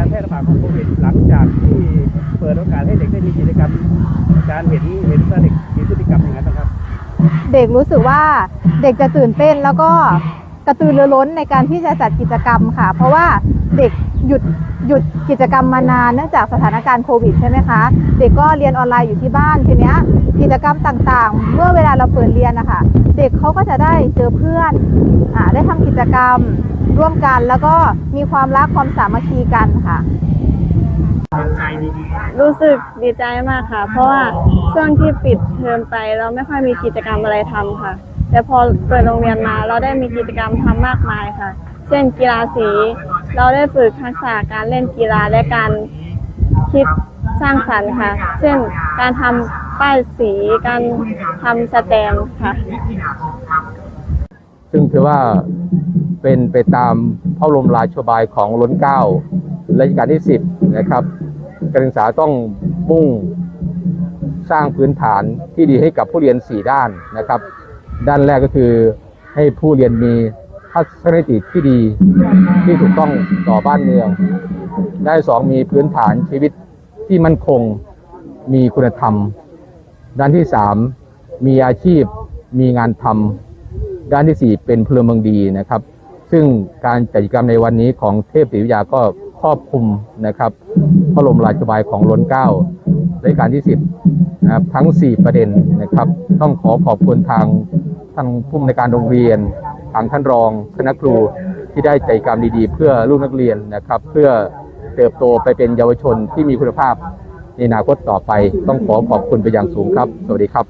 การแพร่ระบาดของโควิดหลังจากที่เปิดโอกาสให้เด็กได้มีกิจกรรม การเห็นเห็นว่าเด็กมีพฤติกรรมอย่างนั้นนะครับ เด็กรู้สึกว่าเด็กจะตื่นเต้นแล้วก็กระตือรือร้นในการที่จะจัดกิจกรรมค่ะ เพราะว่าเด็กหยุดหยุดกิจกรรมมานานเนื่องจากสถานการณ์โควิดใช่ไหมคะ เด็กก็เรียนออนไลน์อยู่ที่บ้านทีเนี้ยกิจกรรมต่างๆ เมื่อเวลาเราเปิดเรียนนะคะเด็กเขาก็จะได้เจอเพื่อนอได้ทำกิจกรรม ร่วมกันแล้วก็มีความรักความสามัคคีกันค่ะ รู้สึกดีใจมากค่ะ เพราะว่าช่วงที่ปิดเทอมไปเราไม่ค่อยมีกิจกรรมอะไรทำค่ะ แต่พอเปิดโรงเรียนมาเราได้มีกิจกรรมทำมากมายค่ะ เช่นกีฬาสี เราได้ฝึกทักษะการเล่นกีฬาและการคิดสร้างสรรค์ค่ะ เช่นการทำป้ายสีการทำสแตมป์ค่ะ ซึ่งถือว่า เป็นไปตามพระบรมราชบายของล้นเก้ารัชกาลที่ 10 นะครับ การศึกษาต้องมุ่งสร้างพื้นฐานที่ดีให้กับผู้เรียน 4 ด้านนะครับ ด้านแรกก็คือให้ผู้เรียนมีทัศนคติที่ดีที่ถูกต้องต่อบ้านเมือง ได้สองมีพื้นฐานชีวิตที่มั่นคงมีคุณธรรม ด้านที่สามมีอาชีพมีงานทำด้านที่4เป็นพลเมืองดีนะครับ ซึ่งการจัดกิจกรรมในวันนี้ของเทพศิริวิทยาก็ครอบคลุมนะครับพระบรมราชบายของล้นเก้ารัชกาลที่ 10 นะครับทั้ง 4 ประเด็นนะครับ ต้องขอขอบคุณทางทางผู้อำนวยการโรงเรียน ทางท่านรองคณะครูที่ได้จัดกิจกรรมดีๆ เพื่อลูกนักเรียนนะครับ เพื่อเติบโตไปเป็นเยาวชนที่มีคุณภาพในอนาคตต่อไป ต้องขอขอบคุณไปอย่างสูงครับ สวัสดีครับ